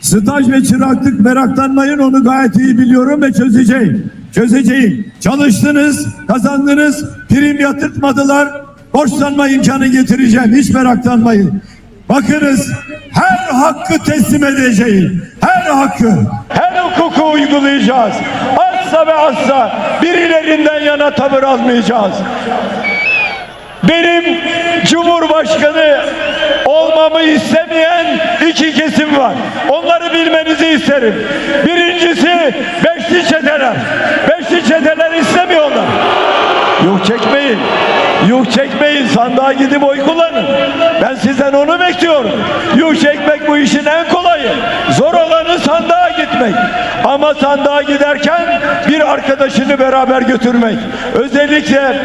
Staj ve çıraklık meraklanmayın onu gayet iyi biliyorum ve çözeceğim. Çözeceğim. Çalıştınız, kazandınız, prim yatırtmadılar. Borçlanma imkanı getireceğim. Hiç meraklanmayın. Bakınız her hakkı teslim edeceğim. Her hakkı. Her hukuku uygulayacağız. Asla ve asla birilerinden yana tavır almayacağız. Benim Cumhurbaşkanı olmamı istemeyen iki kesim var. Onları bilmenizi isterim. Birincisi beşli çeteler. Beşli çeteler istemiyorlar. Yok çekmeyin. Yok çekmeyin. Sandığa gidip oy kullanın. Ben sizden onu bekliyorum. Yok çekmek bu işin en kolayı. Zor olanı sandığa gitmek. Ama sandığa giderken arkadaşını beraber götürmek. Özellikle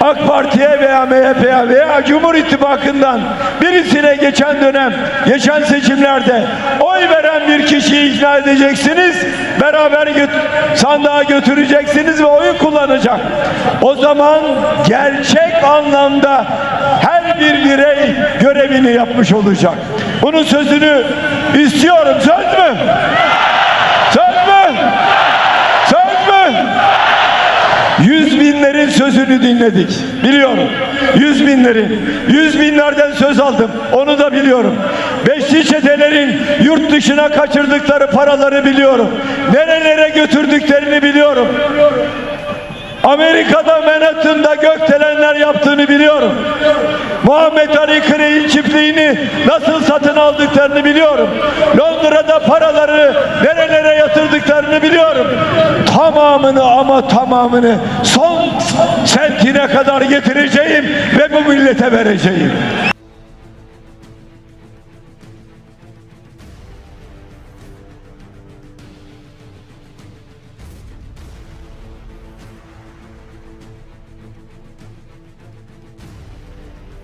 AK Parti'ye veya MHP'ye veya Cumhur İttifakı'ndan birisine geçen dönem, geçen seçimlerde oy veren bir kişiyi ikna edeceksiniz. Beraber göt- sandığa götüreceksiniz ve oyu kullanacak. O zaman gerçek anlamda her bir birey görevini yapmış olacak. Bunun sözünü istiyorum. Söz mü? Söz mü? Söz mü? Yüz binlerin sözünü dinledik. Biliyorum. Yüz binlerin. Yüz binlerden söz aldım. Onu da biliyorum. Beşli çetelerin yurt dışına kaçırdıkları paraları biliyorum. Nerelere götürdüklerini biliyorum. Amerika'da Manhattan'da gökdelenler yaptığını biliyorum. Muhammed Ali Crey'in çiftliğini nasıl satın aldıklarını biliyorum. Londra'da paraları nerelere yatırdıklarını biliyorum. Tamamını ama tamamını son sentine kadar getireceğim ve bu millete vereceğim.